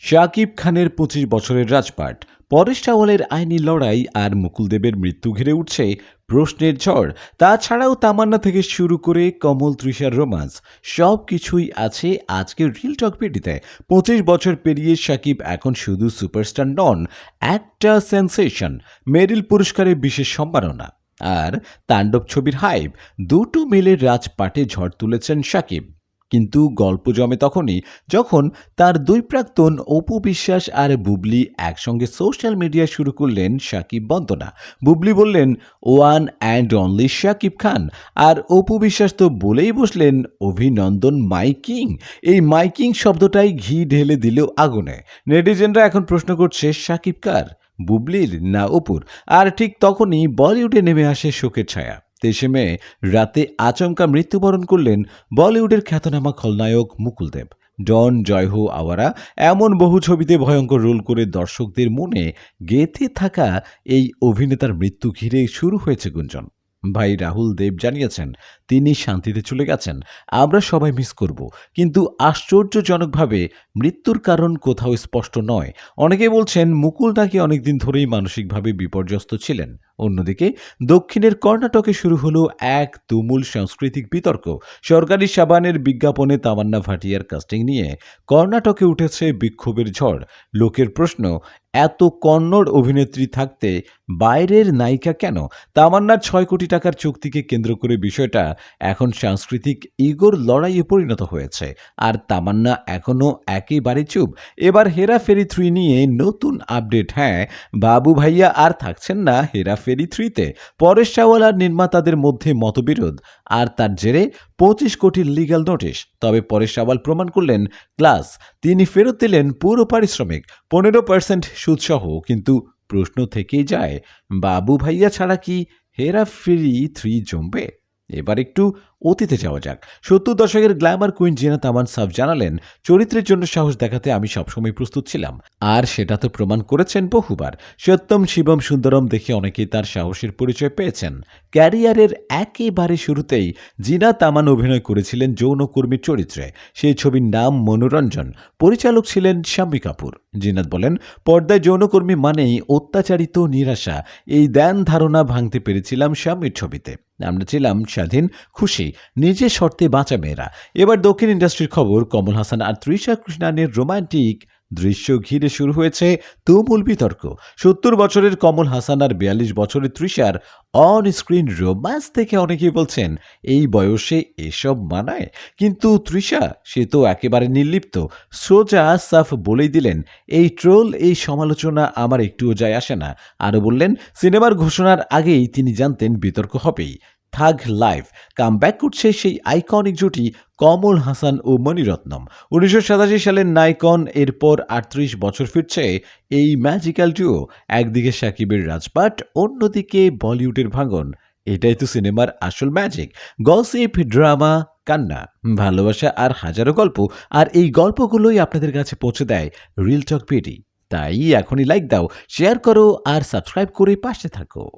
শাকিব খানের পঁচিশ বছরের রাজপাট। পরেশ রাওয়ালের আইনি লড়াই আর মুকুলদেবের মৃত্যু ঘিরে উঠছে প্রশ্নের ঝড়। তাছাড়াও তামান্না থেকে শুরু করে কমল, তৃষার রোমান্স, সব কিছুই আছে আজকের রিল টক পেটিতে পঁচিশ বছর পেরিয়ে শাকিব এখন শুধু সুপারস্টার নন, একটা সেন্সেশন, মেরিল পুরস্কারের বিশেষ সম্মাননা। আর তাণ্ডব ছবির হাইপ, দুটো মিলে রাজপাটে ঝড় তুলেছেন শাকিব। কিন্তু গল্প জমে তখনই যখন তার দুই প্রাক্তন অপু বিশ্বাস আর বুবলি একসঙ্গে সোশ্যাল মিডিয়া শুরু করলেন সাকিব বন্দনা। বুবলি বললেন one and only Shakib Khan. আর অপু বিশ্বাস তো বলেই বসলেন, অভিনন্দন মাইকিং এই মাইকিং শব্দটাই ঘি ঢেলে দিল আগুনে। নেটিজেনরা এখন প্রশ্ন করছে শাকিব কার? বুবলির না অপুর। আর ঠিক তখনই বলিউডে নেমে আসে শোকের ছায়া। তেইশে মে রাতে আচমকা মৃত্যুবরণ করলেন বলিউডের খ্যাতনামা খলনায়ক মুকুলদেব ডন জয় হো আওয়ারা এমন বহু ছবিতে ভয়ঙ্কর রোল করে দর্শকদের মনে গেঁথে থাকা এই অভিনেতার মৃত্যু ঘিরে শুরু হয়েছে গুঞ্জন। ভাই রাহুল দেব জানিয়েছেন, তিনি শান্তিতে চলে গেছেন, আমরা সবাই মিস করব। কিন্তু আশ্চর্যজনকভাবে মৃত্যুর কারণ কোথাও স্পষ্ট নয়। অনেকে বলছেন, মুকুল নাকি অনেকদিন ধরেই মানসিকভাবে বিপর্যস্ত ছিলেন। অন্যদিকে, দক্ষিণের কর্ণাটকে শুরু হলো এক তুমুল সাংস্কৃতিক বিতর্ক। সরকারি সাবানের বিজ্ঞাপনে তামান্না ভাটিয়ার কাস্টিং নিয়ে কর্ণাটকে উঠেছে বিক্ষোভের ঝড়। লোকের প্রশ্ন, এত কন্নড় অভিনেত্রী থাকতে বাইরের নায়িকা কেন? তামান্নার ছয় কোটি টাকার চুক্তিকে কেন্দ্র করে বিষয়টা এখন সাংস্কৃতিক ইগোর লড়াইয়ে পরিণত হয়েছে। আর তামান্না এখনও একেবারে চুপ। এবার হেরাফেরি থ্রি নিয়ে নতুন আপডেট হ্যাঁ বাবু ভাইয়া আর থাকছেন না হেরাফেরি থ্রিতে পরেশ আর নির্মাতাদের মধ্যে মতবিরোধ। আর তার জেরে পঁচিশ কোটির লিগাল নোটিশ তবে পরেশ রাওয়াল প্রমাণ করলেন, ক্লাস, তিনি ফেরত দিলেন পুরো পারিশ্রমিক, পনেরো পার্সেন্ট সুদসহ। কিন্তু প্রশ্ন থেকেই যায়, বাবু ভাইয়া ছাড়া কি হেরা ফেরি থ্রি জমবে? এবার একটু অতীতে যাওয়া যাক। সত্তর দশকের গ্ল্যামার কুইন জিনা তামান সাফ জানালেন, চরিত্রের জন্য সাহস দেখাতে আমি সবসময় প্রস্তুত ছিলাম। আর সেটা তো প্রমাণ করেছেন বহুবার। সত্যম, শিবম, সুন্দরম দেখে অনেকেই তার সাহসের পরিচয় পেয়েছেন। ক্যারিয়ারের একেবারে শুরুতেই জিনা তামান অভিনয় করেছিলেন যৌনকর্মীর চরিত্রে। সেই ছবির নাম মনোরঞ্জন। পরিচালক ছিলেন শাম্মী কাপুর। জিনাত বলেন, পর্দায় যৌনকর্মী মানেই অত্যাচারিত নিরাশা। এই ধ্যান ধারণা ভাঙতে পেরেছিলাম স্বামীর ছবিতে। আমরা ছিলাম স্বাধীন, খুশি নিজে শর্তে বাঁচা মেয়েরা। এবার দক্ষিণ ইন্ডাস্ট্রির খবর, কমল হাসান আর তৃষা কৃষ্ণানের রোমান্টিক দৃশ্য ঘিরে শুরু হয়েছে তুমুল বিতর্ক। সত্তর বছরের কমল হাসান আর বিয়াল্লিশ বছরের তৃষার অন স্ক্রিন রোম্যান্স থেকে অনেকেই বলছেন, এই বয়সে এসব মানায়? কিন্তু তৃষা, সে তো একেবারে নির্লিপ্ত। সোজা সাফ বলেই দিলেন, এই ট্রোল, এই সমালোচনা আমার একটুও যায় আসে না। আরও বললেন, সিনেমার ঘোষণার আগেই তিনি জানতেন বিতর্ক হবেই। থাগ লাইভ কাম ব্যাক করছে সেই আইকনিক জুটি কমল হাসান ও মণিরত্নম। উনিশশো সাতাশি সালের নাইকন এরপর আটত্রিশ বছর ফিরছে এই ম্যাজিক্যাল ডুও। একদিকে সাকিবের রাজপাট, অন্যদিকে বলিউডের ভাঙন। এটাই তো সিনেমার আসল ম্যাজিক। গসিপ, ড্রামা, কান্না। ভালোবাসা আর হাজারো গল্প। আর এই গল্পগুলোই আপনাদের কাছে পৌঁছে দেয় রিল টক পেডি তাই এখনই লাইক দাও, শেয়ার করো আর সাবস্ক্রাইব করে পাশে থাকো।